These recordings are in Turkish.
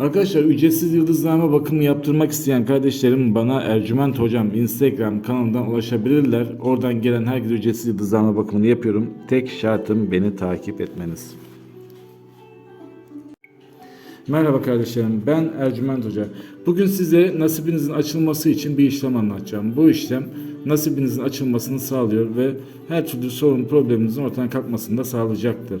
Arkadaşlar ücretsiz yıldızlama bakımı yaptırmak isteyen kardeşlerim bana Ercüment Hocam Instagram kanalından ulaşabilirler. Oradan gelen herkese ücretsiz yıldızlama bakımını yapıyorum. Tek şartım beni takip etmeniz. Merhaba kardeşlerim ben Ercüment Hoca. Bugün size nasibinizin açılması için bir işlem anlatacağım. Bu işlem nasibinizin açılmasını sağlıyor ve her türlü sorun probleminizin ortadan kalkmasını da sağlayacaktır.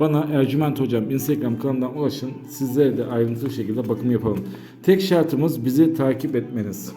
bana Ercüment Hocam Instagram kanalından ulaşın. Sizlere de ayrıntılı şekilde bakım yapalım. Tek şartımız bizi takip etmeniz.